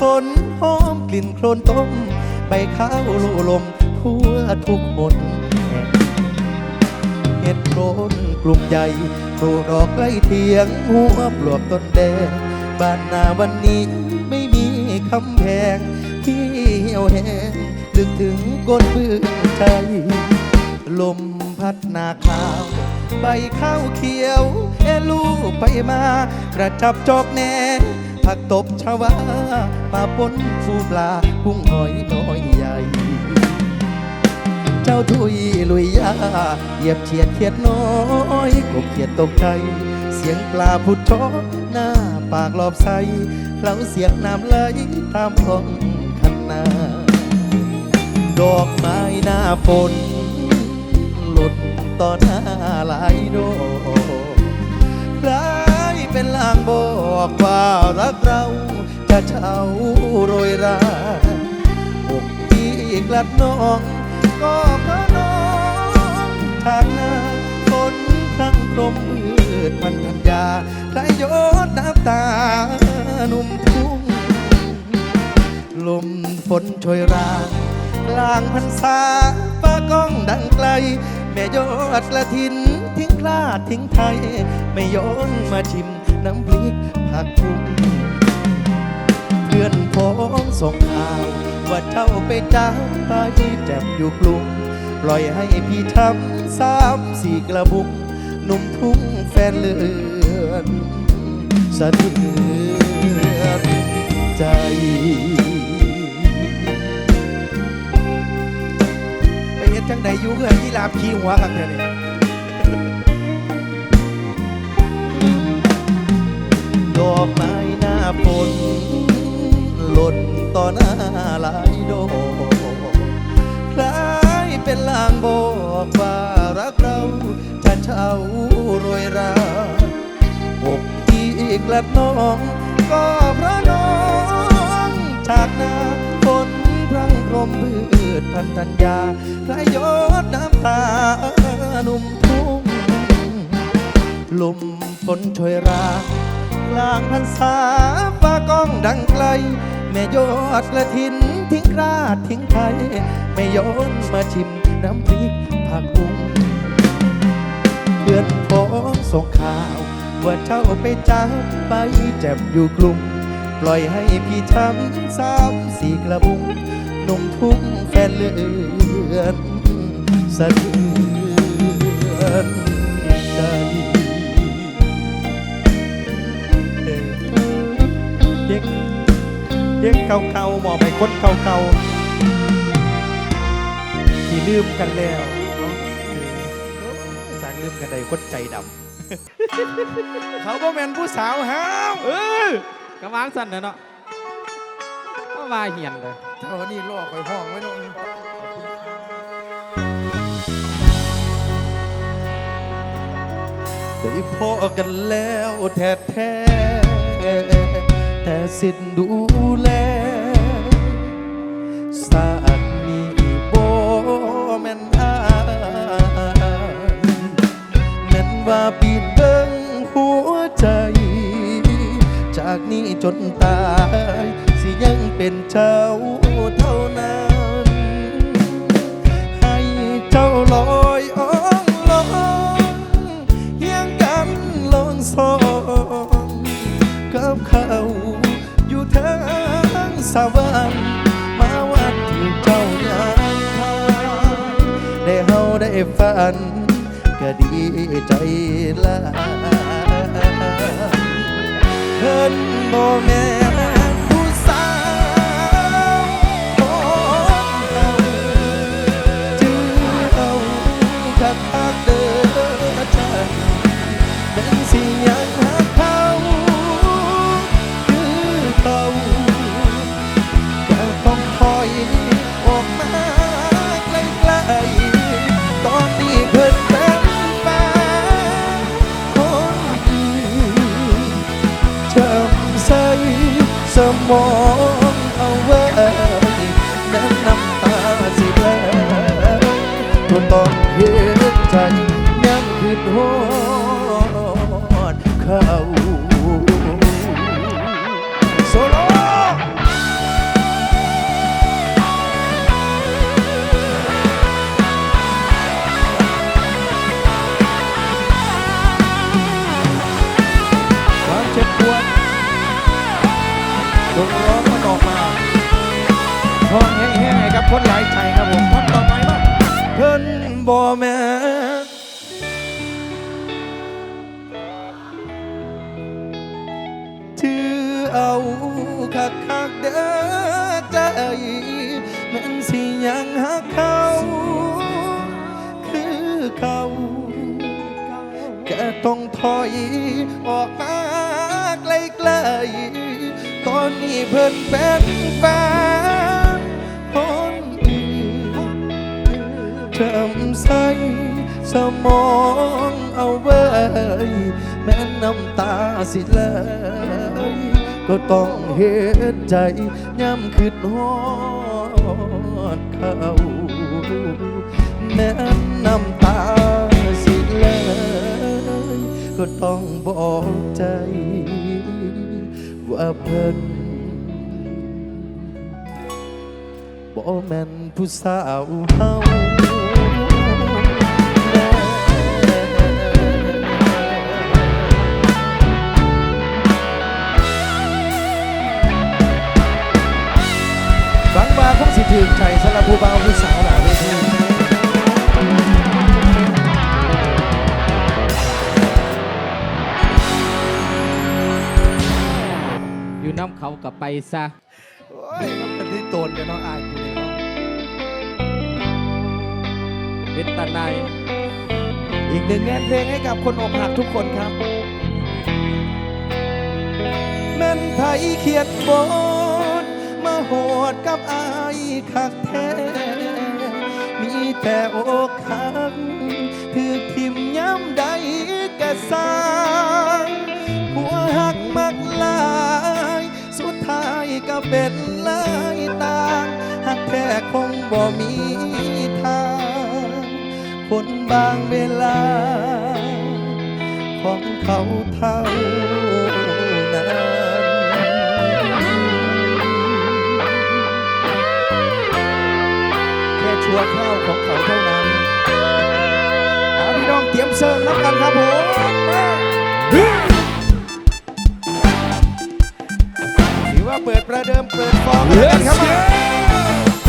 ฝนหอมกลิ่นโคลนต้มใบข้าวลู่ลมทั่วทุกหนเห็ดโคนกลุ่มใหญ่ปลูกดอกใกล้เทียงหัวปลวกต้นแดงบ้านนาวันนี้ไม่มีคำแพงที่เหี่ยวแห้งลึกถึงก้นบึงใจลมพัดนาข้าว ใบข้าวเขียวเอลูไปมากระจับจอกแหน ผักตบชวาปลาปนฟูปลากุ้งหอยน้อยใหญ่ เจ้าทุยลุยยาเหยียบเฉียดเขียดน้อยกบเขียดตกใจ เสียงปลาพุดโชหน้าปากรอบใสเคล้าเสียงน้ำไหลตามห้องคันนาดอกไม้หน้าฝนหล่นต่อหน้าหลายดอกคล้า เป็นลางบอกว่ารักเราจะเช่าโรยราอกที่กลัดน้อง ก็เพราะน้องทางหน้าฝนครั้งลมมืดพันธัญญาใครยดน้ำตาหนุ่มทุ่ง ลมฝนโชยรางกลางพรรษาฟ้าก้องดังไกล แม่ยอดกระถินทิ้งคลาดทิ้งไทย ไม่ย้อนมาชิม น้ำพริกผักบุ้งเพื่อนพ้องส่งข่าว ว่าเจ้าไปจ้าไปแจ่มอยู่กรุงปล่อยให้พี่ทำสามสี่กระบุกหนุ่มทุ่งแฟนเลือนสะเทือนใจไปเฮ็ดจังใดอยู่เพื่อนที่ลาบขี้หัวกันเถอะนี่ด อกไม้หน้าฝนหล่นต่อหน้าหลายดอกคล้ายเป็นลางบอกว่ารักเราจะเช่าโรยราอกที่กลัดน้อง ก็เพราะน้องชาติหน้าฝนพรังพรมพืชพันธัญญาไหลยดน้ำตาหนุ่มทุ่งลมฝนโชยรา กลางพรรษาฟ้าก้องดังไกล แม่ยอดกระถินทิ้งราดทิ้งไทยไม่ย้อนมาชิมน้ำพริกผักบุ้งเพื่อนพ้องส่งข่าว ว่าเจ้าไปจ้าไปแจ็บอยู่กลุ่ม ปล่อยให้พี่ทำสามสี่กระบุงหนุ่มทุ่งแฟนเลือนสะเทือน เด็กเก่าๆมองไปคนเก่าๆที่ลืมกันแล้วเนาะเออจากลืมกันได้คนใจดำเขาบ่แม่นผู้สาวห้าวเออกระวางสั่นนะเนาะก็ว่าเหียนเลยเท่านี้ล่อคอยห้องไว้เน้องได้พอกันแล้วแท้แท้ๆ แต่สิ้นดูแลสาดมีโบแม่นอายแม่นว่าปีนเบิ้งหัวใจ จากนี้จนตาย สิยังเป็นเจ้า ฝันก็ดีใจละเพิ่นบ่แม่ ต้องถอยออกมาไกลๆตอนนี้เพิ่นเป็นแฟนคนอื่นจำใส่สมองเอาไว้ แม้น้ำตาสิไหลก็ต้องเฮ็ดใจย้ำคืดฮอดเขาแม้น้ำตา ก็ต้องบอกใจ ว่าเพิ่นบ่แม่นผู้สาวเฮาหวังว่าคงสิถึงใจสำหรับผู้บ่าวผู้สาว เวทีอยู่น้ำเขากับไปซะ โอ้ยมันเป็นที่โตนกันเนาะอายกูนี่เนาะเป็นตาในายอีกหนึ่งงานเพลงให้กับคนอกหักทุกคนครับ แม่นไทยเขียดบทมาโหดกับอายคักแท้ มีแต่อกหั เป็นลายต่างหักแท้คงบ่มีทาง คนบางเวลา ของเขาเท่านั้นแค่ชั่วคราวของเขาเท่านั้นเอาพี่น้องเตรียมเสิร์ฟแล้วกันครับผม ปิดประเดิมเปิดฟอร์มแล้วกันครับมา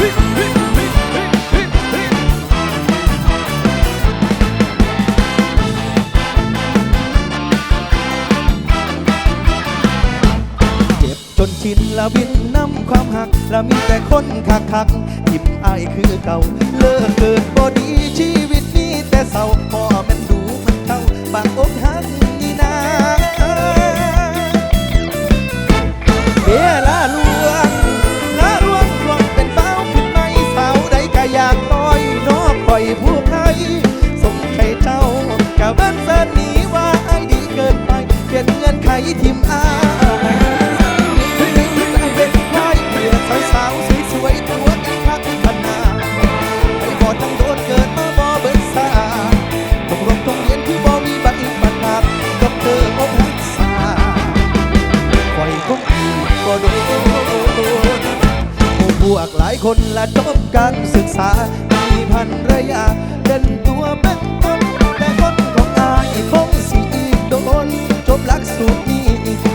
เจ็บจนชินแล้วบินน้ำความหักแล้วมีแต่คนคักคักๆยิ้มอายคือเก่า เลิกเกิดบอดีชีวิตนี้แต่เศร้าพอมันดูมันเท่าบางอกหั เวลาลวงลาลวงลวงเป็นเป้าขึ้นไม่สาวใดก็อยากต่อยนอกคอยผู้ใครสมใจเจ้ากับบ้านเสนีว่าไอ้ดีเกินไปเปลี่ยนเงื่อนไขทิมอา หลายคนละจบการศึกษา มีพันระยะเดินตัวเป็นตนแต่คนของอายคงสิอีกโดนจบหลักสูตรนี้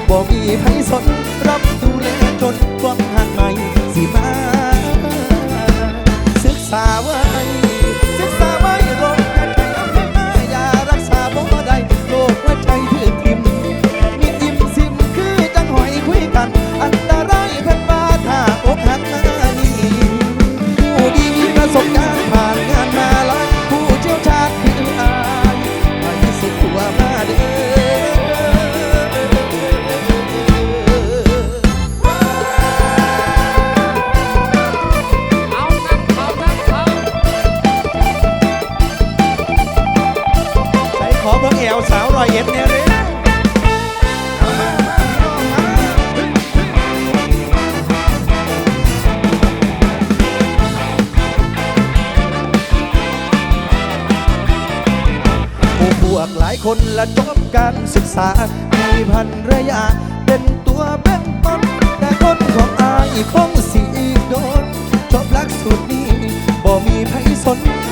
บ่มีไผสนรับดูแลจนความหัก คนละจบการศึกษา มีพันระยะเป็นตัวเป็นองต้น แต่คนของอายคงสิอีกโดนจบลักสุดนี้บ่มีไผสน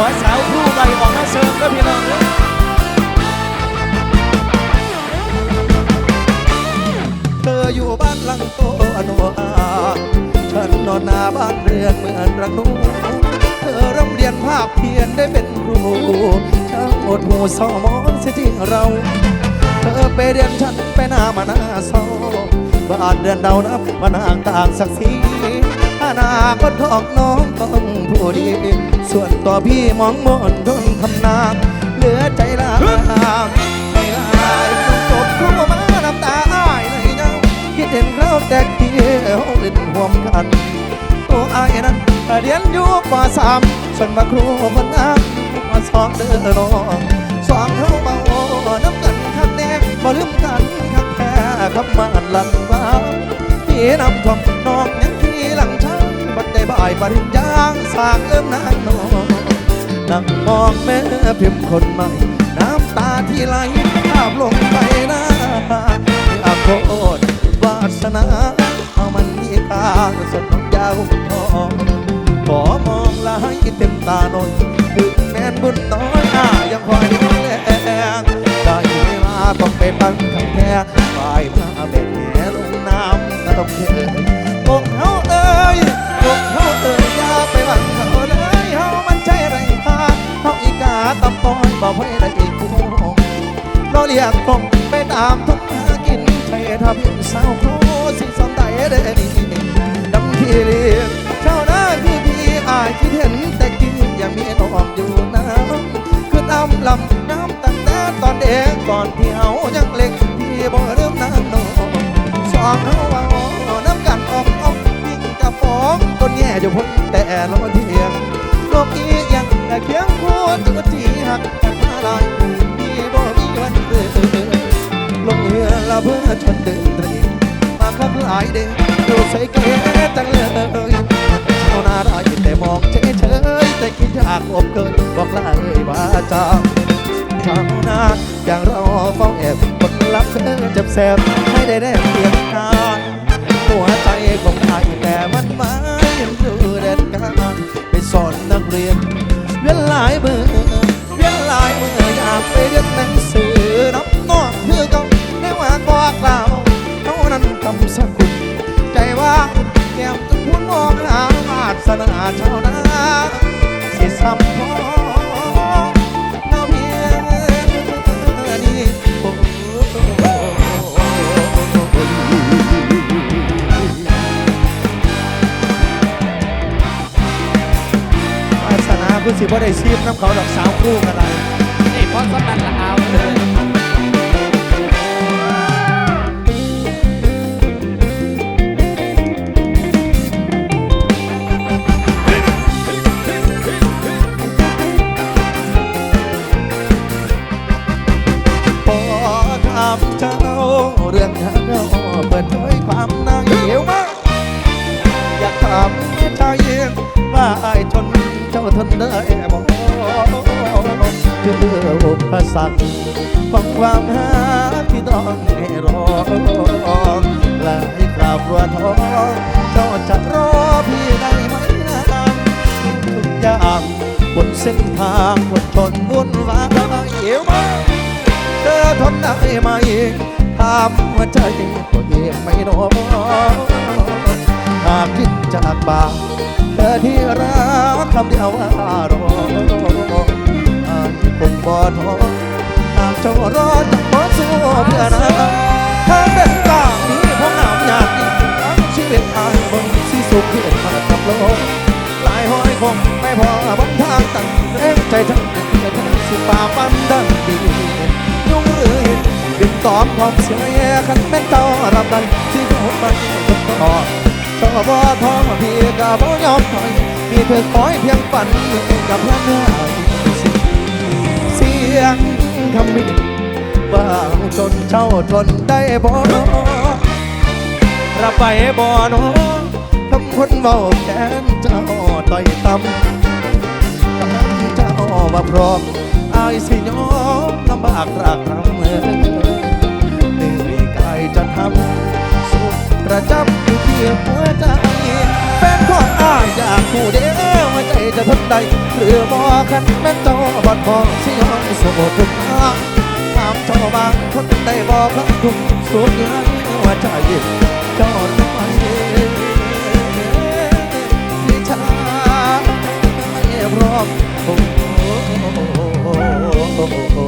ขอสาวผู้ใดออกมาเสริมก็พี่น้องเธออยู่บ้านหลังโตอโนอาฉันนอนนาบ้านเรือนเหมือนระนูเธอร่ำเรียนภาพเพียนได้เป็นครูช่างอดหูสอมอนเสียจริงเราเธอไปเรียนฉันไปหน้ามาหน้าเศร้าบ้านเดือนเดานับมานางต่างศักดิ์ศรี นาคตของน้องต้องผู้ดี ส่วนตัวพี่มองมนทนทำนาเหลือใจลาไม่ลาต้องจบครูมาน้ำตาอ้ายเลยเนาคิดเห็นเราแต่เที่ยวเล่นห่วมกันตัวอ้ายนั้นเรียนอยู่ปสามส่วนมาครูคนงามมาสองเด้อน้องสองเฮาเบาน้ำกันคักแน่บ่ลืมกันคักแท้คำมันหลังว่าพี่นำท่วมน้องยัง บ่ายปริญญาสางเริ่มนางนองนั่งมองแม่พิมพ์คนใหม่ น้ำตาที่ไหลภาพลงไปหน้าอาโคตรวาสนาเอามันมีค่าสดน้องยาวทองขอมองลายเต็มตาหน่อยถึงแม้นบุญน้อยหน้ายังคอยดูแลได้เวลาต้องไปปังคำแค่ปายมาแบกแหลงน้ำน้ำเทอกเฮาเอ้ยอก เฮาเอ่ยยาไปหวังเขาเลยเฮามันใจไรพาเฮาอีกาตำปอยบอกให้ได้กคู่เราเรียกคงไปตามทุกหากินใช่ทำให้สาวโคสิสนใจเด้นี่ ต้นแง่อยู่พ้นแต่รอเที่ยงโลกอียังแต่เคียงคู่ตัวที่หักกันมาลายีบบ่มีวันเกิดลงเรือละเพื่อชนเดินตรีมาขับหลายเด้ดูใส่เก๋จังเลยชาวนาได้แต่มองเฉยๆแต่คิดอยากอบเกินบอกลาเลยว่าจ้าชาวนาอย่างเราเฝ้าแอบคนรับเธอเจ็บแสบให้ได้แนบเพียงกายหัวใจของไอ้แต่มันหม ยยังดูเด็ดการไปสอนนักเรียน เวียนหลายมือเวียนหลายมืออยากไปเรียนหนังสือน้ำนอกคือเก่าในว่าบอกเล่าวเท่านั้นคำสักคุณใจว่าแก้มจะพูดมองหาศาสนาชาวนาสิซ้ำพอ คือสิบ่ได้ซีบน้ำเขาดอกสาวคู่กันไรนี่พอสำนันละเอาเลยพอถามเจ้าเรื่องเธ สรรคของความหาที่ต้องให้รอหลายคราวรัวท้อเจ้าจะรอพี่ได้ไหมนานทุกอย่างบนเส้นทางบนทนวุ่นวายเอวมาเธอทนได้ไหมถามหัวใจตัวเองไม่น้อยหากคิดจากปากเธอที่รักคำเดียวว่ารออาจคงบ่ท้อ เจ้ารอจะขอสู้เพื่อนะทางเดินกล้ามีพวกน้ำอยากยิ่งทั้งชีวิตอายบนที่สุขเพื่อนมากับโลกหลายห้อยคงไม่พอบนทางตั้งแรงใจทั้งจะทั้งสิป่าปันดังดียุ่งหรือเห็นบินตอมความเสียขันแม่นเจ้ารับได้ที่โดนมันคนต่อชอบบ่ท้องพี่ก็บ่ยอมถอยมีเธอคอยเพียงฝันกับเพื่อนเมื่อเสียงคำมิบาวจนเจ้าทนได้บ่นรับไปบ่เน้อทำคนเบาแขนเจ้าต่อยต่ำเจ้าว่าพร้อมอายสิยอมลำบากรากรำเมื่อเหนื่อยกายจะทำ ประจำอยู่ที่หัวใจแฟนของอ้ายอยากผู้เดียวว่าใจจะทนใดเรือบอขันแม่นเจ้าบัดของสิห้องสมุดทุกทางถามชาบางคนได้บ่พักคุณสุดเนื้อว่าใจจอดไปที่ชาไม่พร้อมโอ้โห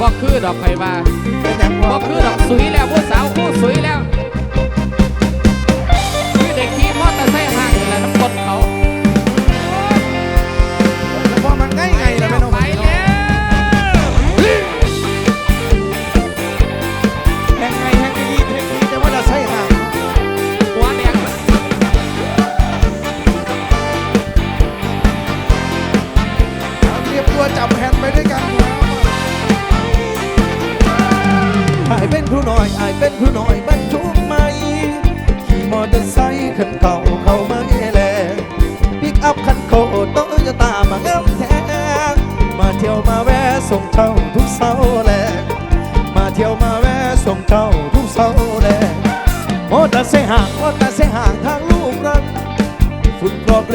บอกคือดอกไฟว่าเป็นหยังบพ่ออกคือดอกสุยแล้วผู้สาวผู้สุยแล้ว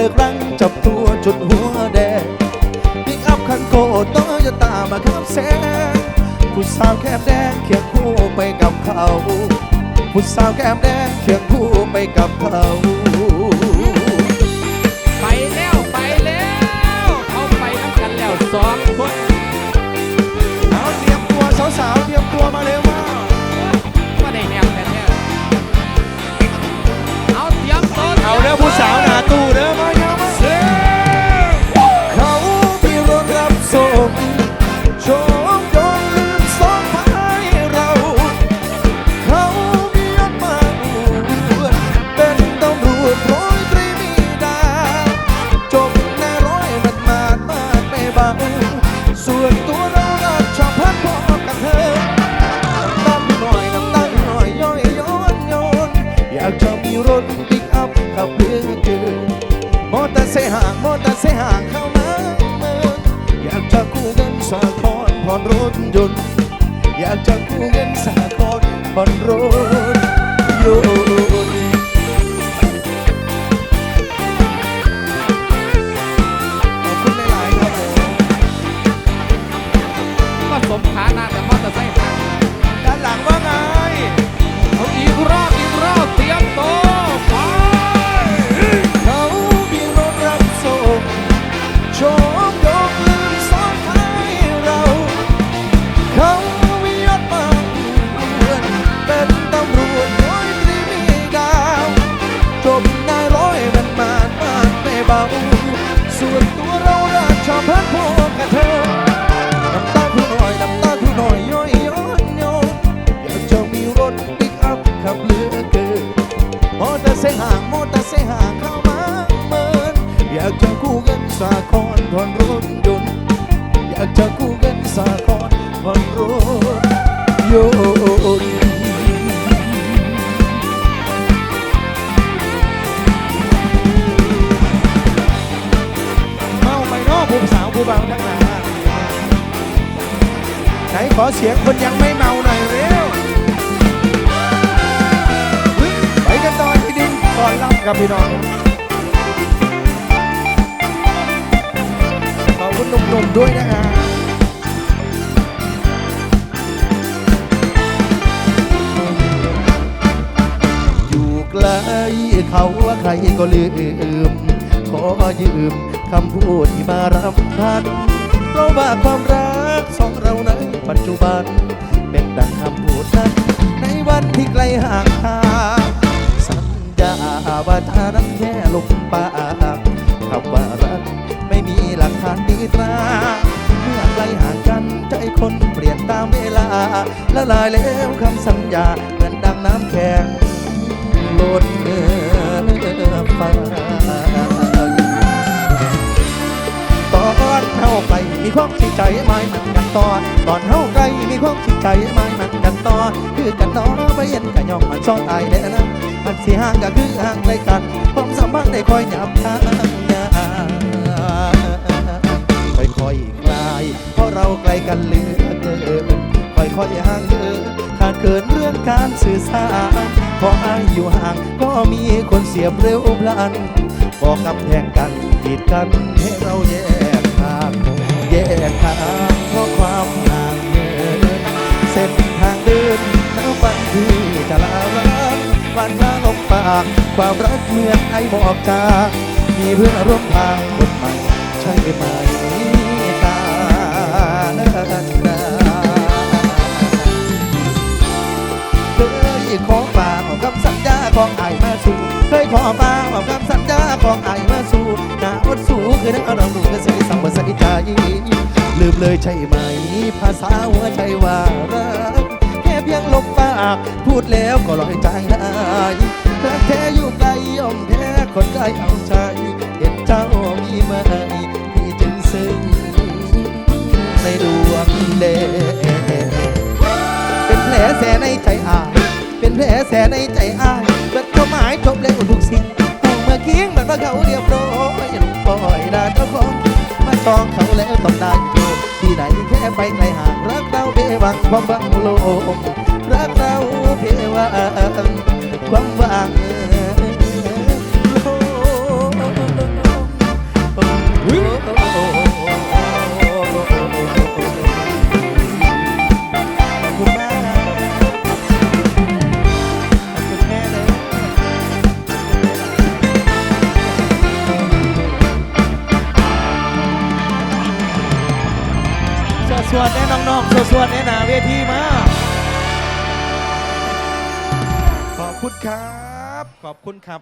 ลือกรังจับตัวจุดหัวแดงปิกอัพคันโกโตโยต้ามาขับแสงผู้สาวแก้มแดงเคียงคู่ไปกับเขาผู้สาวแก้มแดงเคียง ยนต์เมาไปเนอกผู้สาวผู้บ่าวทั้งหลายไหนขอเสียงคนยังไม่เมาหน่อยเร็วไปกันต่อที่ดินก่อนล่ำกับพี่น้องขอบคุณหนุ่มๆด้วยนะฮะ เขาว่าใครก็ลืม ขอยืมคำพูดที่มารำพันเพราะว่าความรักสองเราในปัจจุบัน เป็นดังคำพูดนั้นในวันที่ไกลห่างทางสัญญาว่าถ้านั้นแค่ลมปากคำว่ารักไม่มีหลักฐานดีตราเมื่อไกลห่างกันใจคนเปลี่ยนตามเวลาละลายแล้วคำสัญญาเหมือนดังน้ำแข็ง ลดเนื้อฟ้าตอนเฮาไกลมีความสิใจไม้มันกันตอนตอนเฮาไกลมีความสิใจไม้มันกันตอนคือกันนอไปเห็นกันยองมันซ้อนตายเด้อนะมันสิห่างก็คือห่างไกลกันความสัมพันได้คอยหยับทางยาค่อยๆคคลายเพราะเราไกลกันเหลือเกิน ค่อยห่างเดินขาดเกินเรื่องการสื่อสารพออายอยู่ห่างก็มีคนเสียบเร็วพลันบอกกับแพงกันกีดกันให้เราแยกทางแยกทางเพราะความห่างเหินเส้นทางเดินน้ำวันที่จะลารักวันลาลงปากความรักเหมือนไอบอกจามีเพื่อนร่วมทางคนใหม่ใช่ไหม ขอฟ้าบอกคำสัญญาของไอ้มาสู่หน้าอดสูคือนักเราหนุ่มก็สิสังบใส่ใจลืมเลยใช่ไหม ภาษาหัวใจว่ารักแค่เพียงลบปากพูดแล้วก็ลอยใจางได้รักแท้อยู่ไกลยอมแพ้คนใกล้เอาใจเห็นเจ้ามีไหมพี่จึงซึ้งในดวงเดเป็นแผลแสในใจอาย เป็นแผลแสในใจอายเบิดความหมายจบแล้วทุกสิ่งห่วงเมื่อกี้มันว่าเขาเรียบร้อยลงปล่อยดาเจ้าของมาจองเขาแล้วต้องได้โชคที่ไหนแค่ไปไกลห่างรักเราเบวังความหวังโลกรักเราเพวังความหวังโลก วดสวดแน่น้องๆสวดสวดแน่หนาเวทีมาขอบคุณครับ ขอบคุณครับ